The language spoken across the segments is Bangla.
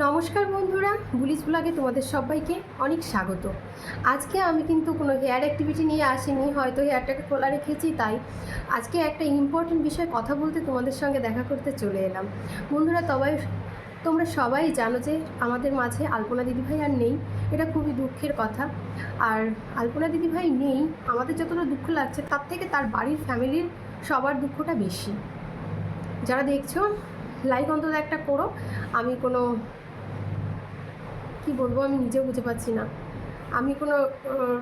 নমস্কার বন্ধুরা, বুলিশ ব্লগে তোমাদের সবাইকে অনেক স্বাগত। আজকে আমি কিন্তু কোনো হেয়ার অ্যাক্টিভিটি নিয়ে আসিনি, হয়তো হেয়ারটাকে খোলা রেখেছি, তাই আজকে একটা ইম্পর্টেন্ট বিষয়ে কথা বলতে তোমাদের সঙ্গে দেখা করতে চলে এলাম। বন্ধুরা তবাই তোমরা সবাই জানো যে আমাদের মাঝে আলপনা দিদিভাই আর নেই, এটা খুবই দুঃখের কথা। আর আলপনা দিদিভাই নেই, আমাদের যতটা দুঃখ লাগছে, তার থেকে তার বাড়ির ফ্যামিলির সবার দুঃখটা বেশি। যারা দেখছ লাইক অন্তত একটা করো। আমি কোনো, কি বলব, আমি নিজেও বুঝে পাচ্ছি না। আমি কোনো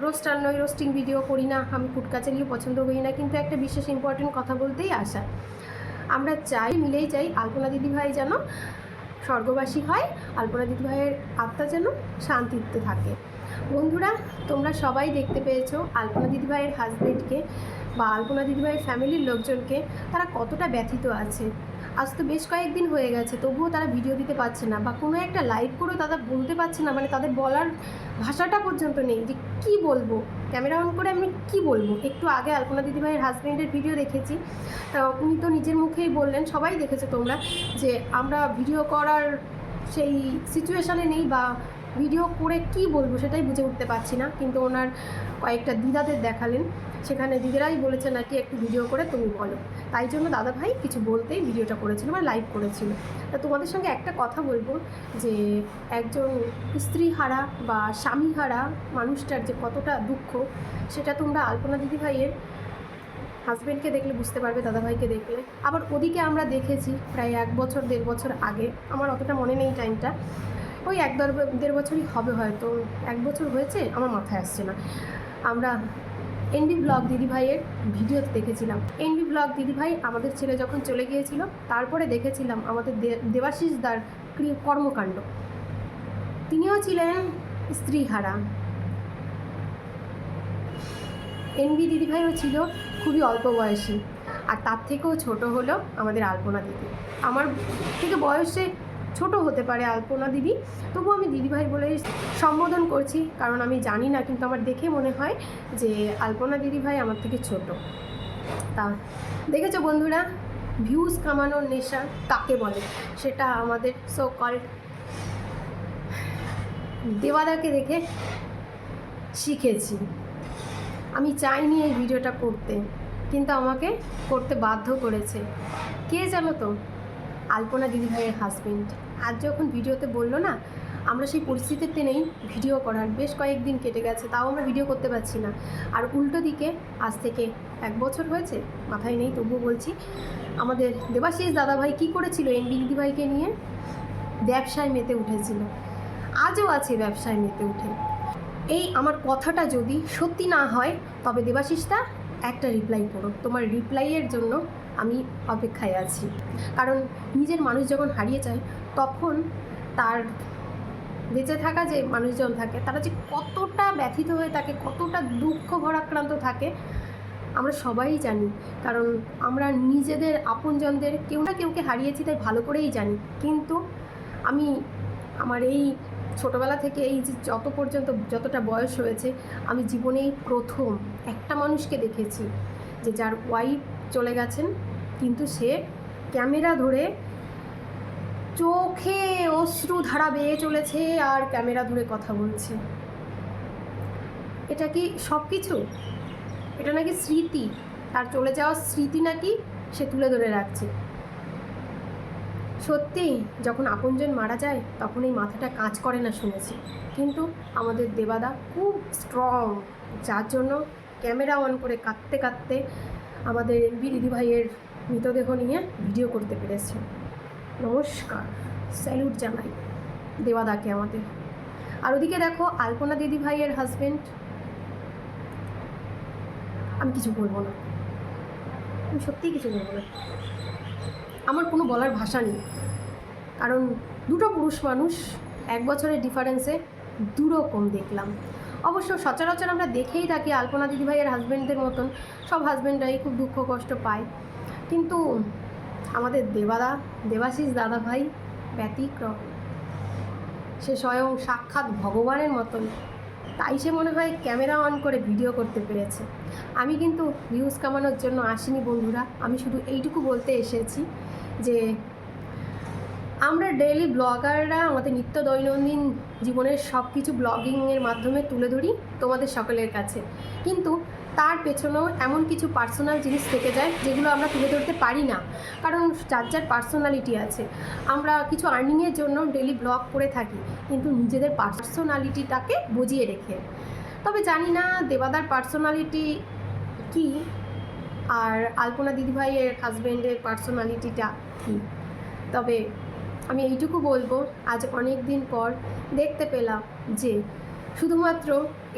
রোস্টার নই রোস্টিং ভিডিও করি না। আমি কুটকাচারিও পছন্দ করি না। কিন্তু একটা বিশেষ ইম্পর্টেন্ট কথা বলতেই আসা। আমরা চাই, মিলেই চাই, আলপনা দিদিভাই যেন স্বর্গবাসী হয়, আলপনা দিদিভাইয়ের আত্মা যেন শান্তিতে থাকে। বন্ধুরা, তোমরা সবাই দেখতে পেয়েছ আলপনা দিদিভাইয়ের হাজবেন্ডকে বা আলপনা দিদিভাইয়ের ফ্যামিলির লোকজনকে তারা কতটা ব্যথিত আছে? আজ তো বেশ কয়েকদিন হয়ে গেছে, তবুও তারা ভিডিও দিতে পারছে না বা কোনো একটা লাইভ করেও তারা বলতে পারছে না মানে তাদের বলার ভাষাটা পর্যন্ত নেই যে কী বলব? ক্যামেরা অন করে আমি কি বলব? একটু আগে আলপনা দিদিভাইয়ের হাজব্যান্ডের ভিডিও দেখেছি, তা উনি তো নিজের মুখেই বললেন, সবাই দেখেছে তোমরা, যে আমরা ভিডিও করার সেই সিচুয়েশানে নেই বা ভিডিও করে কি বলব সেটাই বুঝে উঠতে পারছি না। কিন্তু ওনার কয়েকটা দিদাদের দেখালেন। সেখানে দিদিরাই বলেছে নাকি একটু ভিডিও করে তুমি বলো। তাই জন্য দাদা ভাই কিছু বলতেই ভিডিওটা করেছিল বা লাইভ করেছিল। তা তোমাদের সঙ্গে একটা কথা বলব যে, একজন স্ত্রী হারা বা স্বামী হারা মানুষটার যে কতটা দুঃখ, সেটা তোমরা আলপনা দিদি ভাইয়ের হাজব্যান্ডকে দেখলে বুঝতে পারবে, দাদাভাইকে দেখলে। আবার ওদিকে আমরা দেখেছি প্রায় এক বছর, দেড় বছর আগে, আমার অতটা মনে নেই টাইমটা ওই এক দেড় বছরই হবে হয়তো, এক বছর হয়েছে, আমার মাথায় আসছে না। আমরা এনবি ব্লগ দিদিভাইয়ের ভিডিওতে দেখেছিলাম। এনবি ব্লগ দিদিভাই আমাদের ছেলে যখন চলে গিয়েছিল, তারপরে দেখেছিলাম আমাদের দে- দেবাশিস দার কর্মকাণ্ড। তিনিও ছিলেন স্ত্রীহারা। এনবি দিদিভাইও ছিল খুবই অল্প বয়সী, আর তার থেকেও ছোট হলো আমাদের আলপনা দিদি। আমার থেকে বয়সে ছোট হতে পারে আলপনা দিদি। তবু আমি দিদিভাই বলে সম্বোধন করছি, কারণ আমি জানি না, কিন্তু আমার দেখে মনে হয় যে আলপনা দিদিভাই আমার থেকে ছোট। তা দেখেছ বন্ধুরা ভিউজ কামানোর নেশা কাকে বলে? সেটা আমাদের সো কল দেওয়াদাকে দেখে শিখেছি। আমি চাইনি এই ভিডিওটা করতে, কিন্তু আমাকে করতে বাধ্য করেছে। কে জানো তো? আলপনা দিদিভাইয়ের হাজবেন্ড আজ যখন ভিডিওতে বলল না, আমরা সেই পরিস্থিতিতে নেই ভিডিও করার। বেশ কয়েকদিন কেটে গেছে, তাও আমরা ভিডিও করতে পারছি না। আর উল্টো দিকে, আজ থেকে এক বছর হয়েছে, মাথায় নেই, তবুও বলছি, আমাদের দেবাশিস দাদাভাই কী করেছিল এনডি দিদিভাইকে নিয়ে? ব্যবসায় মেতে উঠেছিল। আজও আছে ব্যবসায় মেতে উঠে। এই আমার কথাটা যদি সত্যি না হয়, তবে দেবাশিসটা একটা রিপ্লাই করো। তোমার রিপ্লাইয়ের জন্য আমি অপেক্ষায় আছি। কারণ নিজের মানুষ যখন হারিয়ে যায়, তখন তার বেঁচে থাকা যে মানুষজন থাকে, তারা যে কতটা ব্যথিত হয়ে থাকে, কতটা দুঃখ ভরাক্রান্ত থাকে, আমরা সবাই জানি। কারণ আমরা নিজেদের আপনজনদের কেউ না কেউকে হারিয়েছি তাই ভালো করেই জানি। কিন্তু আমি আমার এই ছোটোবেলা থেকে এই যে যত পর্যন্ত যতটা বয়স হয়েছে, আমি জীবনেই প্রথম একটা মানুষকে দেখেছি যে যার ওয়াইফ চলে গেছেন, কিন্তু সে ক্যামেরা ধরে চোখে অশ্রু ধারা বেয়ে চলেছে আর ক্যামেরা ধরে কথা বলছে। এটা কি সব কিছু এটা নাকি স্মৃতি? তার চলে যাওয়ার স্মৃতি নাকি সে তুলে ধরে রাখছে। সত্যি যখন আপনজন মারা যায়, তখন এই মাথাটা কাজ করে না শুনেছি। কিন্তু আমাদের দেবাদা খুব স্ট্রং যার জন্য ক্যামেরা অন করে কাঁদতে কাঁদতে আমাদের এমবি দিদিভাইয়ের মৃতদেহ নিয়ে ভিডিও করতে পেরেছে। নমস্কার। স্যালুট জানাই দেবাদাকে আমাদের। আর ওদিকে দেখো, আলপনা দিদিভাইয়ের হাজবেন্ড আমি কিছু বলব না। আমি সত্যিই কিছু বলব না। আমার কোনো বলার ভাষা নেই। কারণ দুটো পুরুষ মানুষ এক বছরের ডিফারেন্সে দুরকম দেখলাম। অবশ্য সচরাচর আমরা দেখেই থাকি আলপনা দিদিভাইয়ের হাজব্যান্ডদের মতন। সব হাজব্যান্ডরাই খুব দুঃখ কষ্ট পায়। কিন্তু আমাদের দেবাদা, দেবাশিস দাদা ভাই ব্যতিক্রম। সে স্বয়ং সাক্ষাৎ ভগবানের মতন। তাই সে মনে হয় ক্যামেরা অন করে ভিডিও করতে পেরেছে। আমি কিন্তু ভিউজ কামানোর জন্য আসিনি বন্ধুরা। আমি শুধু এইটুকু বলতে এসেছি যে আমরা ডেইলি ব্লগাররা আমাদের নিত্য দৈনন্দিন জীবনের সব কিছু ব্লগিংয়ের মাধ্যমে তুলে ধরি তোমাদের সকলের কাছে। কিন্তু তার পেছনেও এমন কিছু পার্সোনাল জিনিস থেকে যায় যেগুলো আমরা তুলে ধরতে পারি না, কারণ যার যার পার্সোনালিটি আছে। আমরা কিছু আর্নিংয়ের জন্য ডেইলি ব্লগ করে থাকি, কিন্তু নিজেদের পার্সোনালিটিটাকে বুঝিয়ে রেখে। তবে জানি না দেবাদার পার্সোনালিটি কি, আর আলপনা দিদিভাইয়ের হাজব্যান্ডের পার্সোনালিটিটা কী। তবে আমি এইটুকু বলব, আজ অনেক দিন পর দেখতে পেলাম যে শুধুমাত্র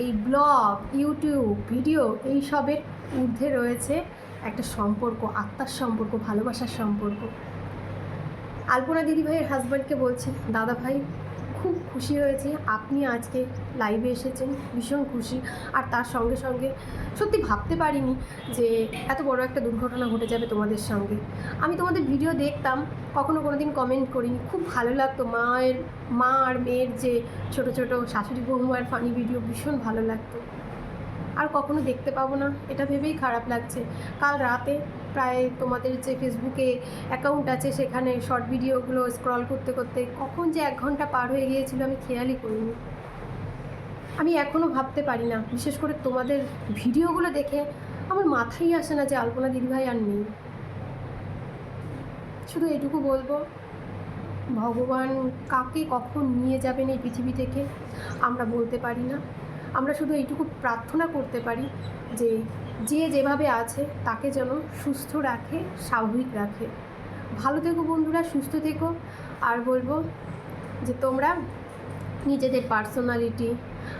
এই ব্লগ, ইউটিউব, ভিডিও এই সবের ঊর্ধ্বে রয়েছে একটা সম্পর্ক, আত্মার সম্পর্ক, ভালোবাসার সম্পর্ক। আলপনা দিদিভাইয়ের হাজব্যান্ডকে বলছে দাদা ভাই খুব খুশি হয়েছি। আপনি আজকে লাইভে এসেছেন, ভীষণ খুশি। আর তার সঙ্গে সঙ্গে সত্যি ভাবতে পারিনি যে এত বড় একটা দুর্ঘটনা ঘটে যাবে তোমাদের সঙ্গে। আমি তোমাদের ভিডিও দেখতাম, কখনো কোনো দিন কমেন্ট করিনি। খুব ভালো লাগতো। মায়ের, মা আর মেয়ের যে ছোট ছোট শাশুড়ি বৌমার ফানি ভিডিও ভীষণ ভালো লাগতো। আর কখনো দেখতে পাবো না। এটা ভেবেই খারাপ লাগছে। কাল রাতে প্রায় তোমাদের যে ফেসবুকে অ্যাকাউন্ট আছে, সেখানে শর্ট ভিডিওগুলো স্ক্রল করতে করতে কখন যে এক ঘণ্টা পার হয়ে গিয়েছিল আমি খেয়ালই করিনি। আমি এখনও ভাবতে পারি না, বিশেষ করে তোমাদের ভিডিওগুলো দেখে আমার মাথায় আসে না যে আলপনা দিদিভাই আর নেই। শুধু এটুকু বলব, ভগবান কাকে কখন নিয়ে যাবেন এই পৃথিবী থেকে আমরা বলতে পারি না। আমরা শুধু এইটুকু প্রার্থনা করতে পারি যে যে যেভাবে আছে, তাকে যেন সুস্থ রাখে, স্বাভাবিক রাখে। ভালো থেকো বন্ধুরা, সুস্থ থেকো। আর বলব যে তোমরা নিজেদের পার্সোনালিটি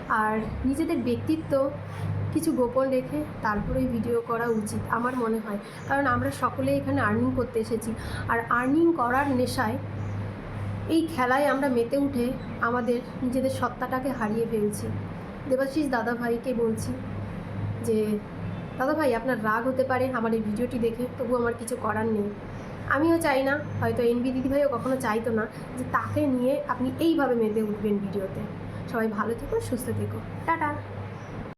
আর নিজেদের ব্যক্তিত্ব কিছু গোপন রেখে তারপরেই ভিডিও করা উচিত, আমার মনে হয়। কারণ আমরা সকলে এখানে আর্নিং করতে এসেছি। আর আর্নিং করার নেশায় এই খেলায় আমরা মেতে উঠে আমাদের নিজেদের সত্তাটাকে হারিয়ে ফেলছি। দেবাশিস দাদা ভাইকে বলছি যে দাদা ভাই, আপনার রাগ হতে পারে আমার এই ভিডিওটি দেখে তবু আমার কিছু করার নেই। আমিও চাই না, হয়তো এনবি দিদিভাইও কখনো চাইতো না যে তাকে নিয়ে আপনি এইভাবে মেতে উঠবেন ভিডিওতে। সবাই ভালো থেকো, সুস্থ থেকো। টাটা।